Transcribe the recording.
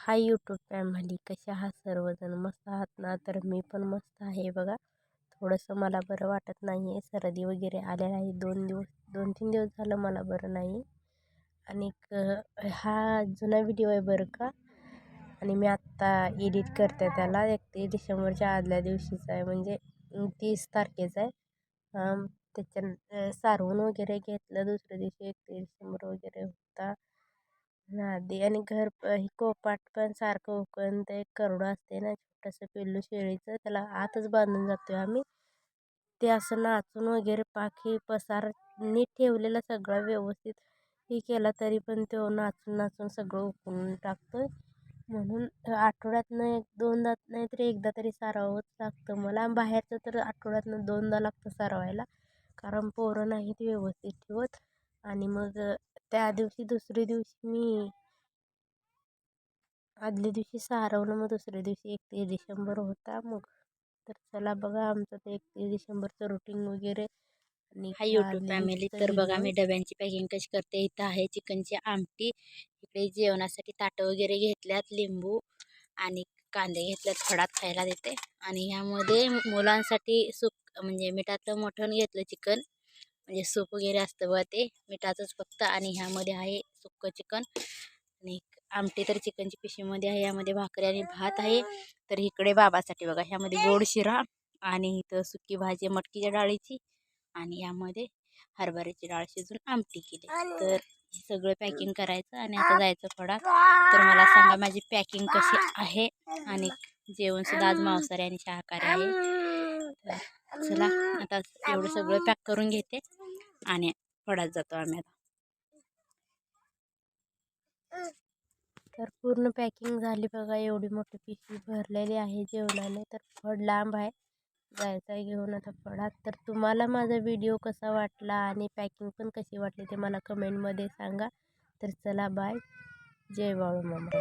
Hi YouTube family कशा आहात सर्वजण मस्त आहात ना? तर मी पण मस्त आहे बघा. थोडंसं मला बरं वाटत नाही आहे सर्दी वगैरे आलेलं आहे. दोन दिवस दोन तीन दिवस झालं मला बरं नाही. आणि हा जुना व्हिडिओ आहे बरं का? आणि मी आत्ता एडिट करते त्याला. एकतीस डिसेंबरच्या आदल्या दिवशीचा आहे. म्हणजे तीस तारखेचा आहे. त्याच्या सारवून वगैरे घेतलं. दुसऱ्या दिवशी एकतीस डिसेंबर वगैरे होता. नादी आणि घर हे कोपाट पण सारखं उकळून ते करडं असते ना छोटंसं पिल्लू शेळीचं त्याला आतच बांधून जातो आम्ही. ते असं नाचून वगैरे पाखी पसार नीट ठेवलेला सगळं व्यवस्थित हे केला तरी पण तो नाचून नाचून सगळं उकळून टाकतो म्हणून आठवड्यातनं एक दोनदा नाही तरी एकदा तरी सारावंच लागतं मला. बाहेरचं तर आठवड्यातनं दोनदा लागतं सारवायला. कारण पोरं नाहीत व्यवस्थित ठेवत. आणि मग त्या दिवशी दुसऱ्या दिवशी मी आदल्या दिवशी सारवलं मग दुसऱ्या दिवशी एकतीस डिसेंबर होता मग. तर चला बघा आमचं ते एकतीस डिसेंबरचं रुटीन वगैरे आणि हाय यूट्यूब फॅमिली तर बघा मी डब्यांची पॅकिंग कशी करते. इथं आहे चिकनची आमटी इकडे जेवणासाठी ताटं वगैरे घेतल्यात लिंबू आणि कांदे घेतल्यात फडात खायला देते. आणि ह्यामध्ये मुलांसाठी सुक म्हणजे मिठातलं मटण घेतलं चिकन. म्हणजे सूप वगैरे असतं बघा ते. मिठाचंच फक्त आणि ह्यामध्ये आहे सुक्कं चिकन आणि आमटी तर चिकनची पिशवीमध्ये आहे. यामध्ये भाकरी आणि भात आहे. तर इकडे बाबासाठी बघा ह्यामध्ये गोड शिरा आणि इथं सुकी भाजी मटकीच्या डाळीची आणि यामध्ये हरभऱ्याची डाळ शिजून आमटी केली. तर हे सगळं पॅकिंग करायचं आणि आता जायचं फळा तर मला सांगा माझी पॅकिंग कशी आहे आणि जेवणसुद्धा आज मांसाहारी आणि शाकाहारी आहे. तर चला आता एवढं सगळं पॅक करून घेते आणि फळात जातो आम्ही आता. तर पूर्ण पॅकिंग झाली बघा एवढी मोठी पिशवी भरलेली आहे जेवणाने. तर फड लांब आहे जायचं आहे घेऊन आता फळात. तर तुम्हाला माझा व्हिडिओ कसा वाटला आणि पॅकिंग पण कशी वाटली ते मला कमेंटमध्ये सांगा. तर चला बाय. जय बाळू मामा.